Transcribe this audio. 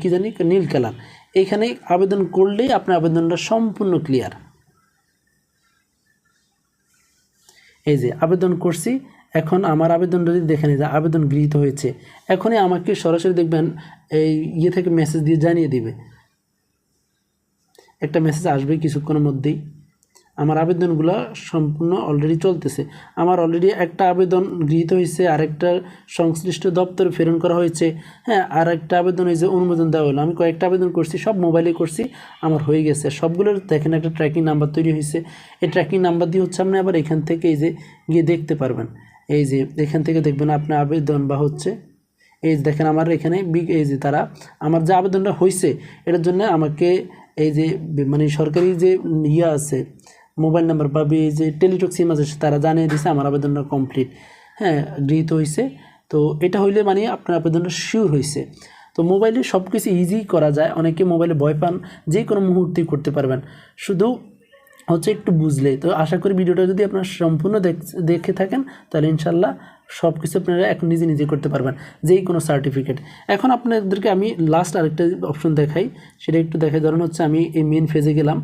কি জানি, নীল কালার। এইখানে আবেদন করলেই আপনার আবেদনটা সম্পূর্ণ ক্লিয়ার এই যে, আবেদন করছি। এখন আমার আবেদনটা যদি দেখে নিই যে আবেদন গৃহীত হয়েছে। এখনই আমাকে সরাসরি দেখবেন, এই ইয়ে থেকে মেসেজ দিয়ে জানিয়ে দিবে। একটা মেসেজ আসবে কিছুক্ষণের মধ্যেই। আমার আবেদনগুলো সম্পূর্ণ অলরেডি চলতেছে। আমার অলরেডি একটা আবেদন গৃহীত হয়েছে, আরেকটা সংশ্লিষ্ট দপ্তরে প্রেরণ করা হয়েছে। হ্যাঁ আর একটা আবেদন হয়েছে অনুমোদন দেওয়া হলো। আমি কয়েকটা আবেদন করছি, সব মোবাইলে করছি, আমার হয়ে গেছে। সবগুলোর দেখেন একটা ট্র্যাকিং নাম্বার তৈরি হয়েছে। এই ট্র্যাকিং নাম্বার দিয়ে হচ্ছে আপনি আবার এখান থেকে এই যে গিয়ে দেখতে পারবেন। এই যে এখান থেকে দেখবেন আপনার আবেদন বা হচ্ছে এই দেখেন আমার এখানে বিগ এই যে তারা আমার যে আবেদনটা হয়েছে, এটার জন্য আমাকে এই যে মানে সরকারি যে ইয়ে আছে মোবাইল নাম্বার বা এই যে টেলিটক সিম আছে, তারা জানিয়ে দিছে আমার আবেদনটা কমপ্লিট হ্যাঁ গৃহীত হয়েছে তো এটা হইলে মানে আপনার আবেদনটা শিওর হয়েছে তো মোবাইলে সব কিছু ইজি করা যায়। অনেকে মোবাইলে ভয় পান, যে কোনো মুহূর্তেই করতে পারবেন। শুধু হচ্ছে একটু বুঝলে। তো আশা করি ভিডিওটা যদি আপনারা সম্পূর্ণ দেখে থাকেন, তাহলে ইনশাল্লাহ সব কিছু আপনারা এখন নিজে নিজে করতে পারবেন, যেই কোনো সার্টিফিকেট এখন আপনাদেরকে আমি লাস্ট আরেকটা অপশন দেখাই। সেটা একটু দেখাই। ধরুন হচ্ছে আমি এই মেন ফেজে গেলাম।